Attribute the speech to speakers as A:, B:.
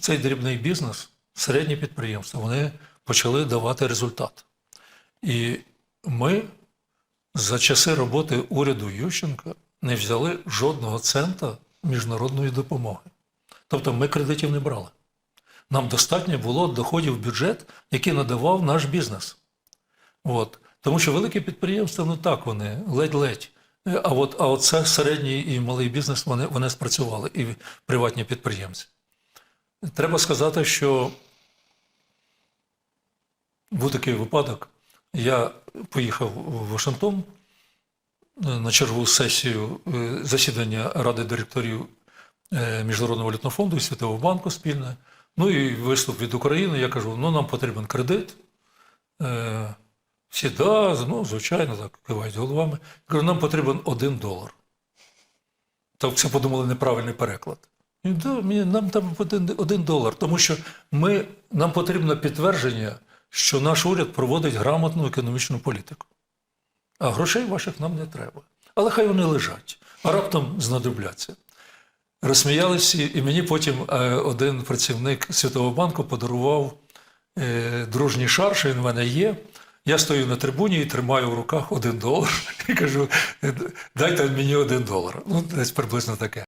A: цей дрібний бізнес, середні підприємства, вони почали давати результат. І ми за часи роботи уряду Ющенка не взяли жодного цента міжнародної допомоги. Тобто ми кредитів не брали. Нам достатньо було доходів в бюджет, який надавав наш бізнес. От. Тому що великі підприємства, ну так вони, ледь-ледь. Е, А от, а це середній і малий бізнес вони, вони спрацювали, і приватні підприємці. Треба сказати, що був такий випадок. Я поїхав в Вашингтон е, на чергову сесію е, засідання Ради директорів е, Міжнародного валютного фонду і Світового банку спільне. Ну і виступ від України. Я кажу: ну нам потрібен кредит. Всі, да, ну, звичайно, так кивають головами. Я кажу, нам потрібен один долар. Так це подумали неправильний переклад. Нам там один, долар, тому що ми, нам потрібно підтвердження, що наш уряд проводить грамотну економічну політику. А грошей ваших нам не треба. Але хай вони лежать, а раптом знадобляться. Розсміялися, і мені потім е, один працівник Світового банку подарував е, дружній шар, що він в мене є. Я стою на трибуні і тримаю в руках один долар і кажу: дайте мені один долар. Ну, десь приблизно таке.